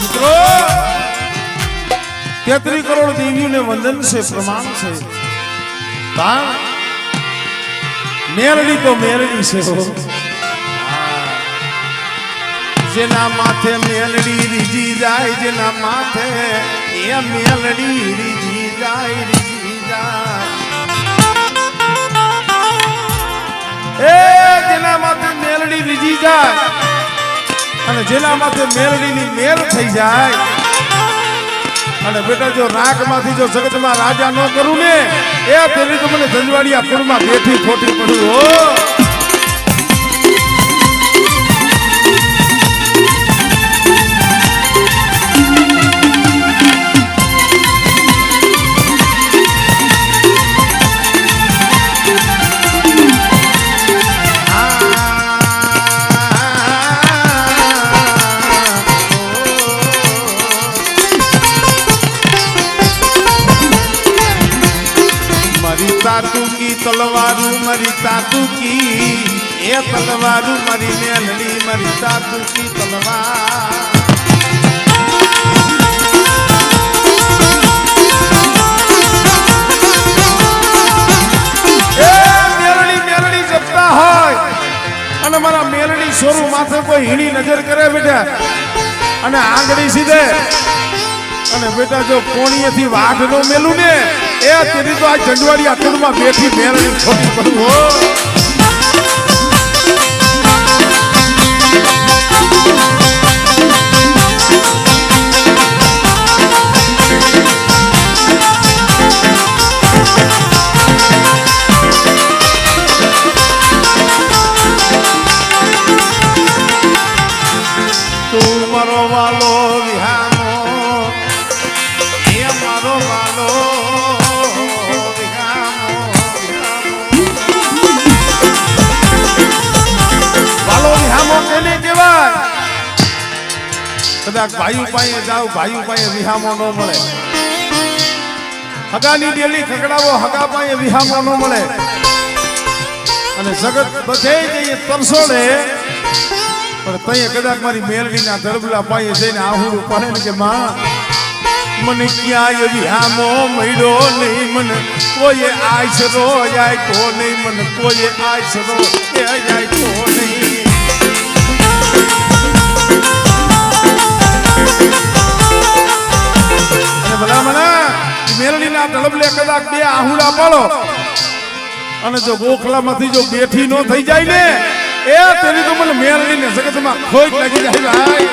મિત્રો. તેત્રી કરોડ દેવીઓને વંદન છે, પ્રમાણ છે. મેરડી તો મેરડી છે જેના માથે મેલડી રીજી જાય, જેના માથે એ મેલડી રીજી જાય રીજી જાય. એ જેના માથે મેલડી રીજી જાય. અને જેના માથે મેલડીની મેર થઈ જાય. અને બેટા, જો રાગમાંથી જો જગતમાં રાજા ન કરું ને, એ તેની તો મને જંજવાડિયા માં બેઠી ખોટી પડ્યું હો મારી તાતુકી તલવારું મારી તાતુકી એ તલવારું મારી મેલડી, મારી તાતુકી તલવાર. અને મારા મેલડી સોરું માથે કોઈ હીણી નજર કરે બેટા. અને આંગળી સીધે. અને બેટા, જો કોણીએથી વાઘ નો મેલું ને એ તેની તો આ ચંડવાડી આખરમાં બેઠી મેલડી છોડી પડું હો. કદાચ ભાઈ પાસે જાઓ ભાઈ પાસે વિહામો ન મળે. હગાની ડેલી ખકડાવો હગા પાસે વિહામો ન મળે. અને જગત બધે જઈએ તરસોડે પણ તઈએ કદાચ મારી મેલડીના દરબલા પાસે જઈને આહુડું પડે ને કે, માં, મને ક્યાંય વિહામો મળ્યો નહીં? મને કોઈએ આશરો કો નહીં? મને કોઈએ આશરો જાય કો નહીં? મેલડીના તળબલે કદાચ બે આહુડા પાડો અને જો ગોખલામાંથી જો બેઠી નો થઈ જાય ને, એ તેની તો મને મેળવી ને, જગતમાં ખોઈ લાગી જાય. ભાઈ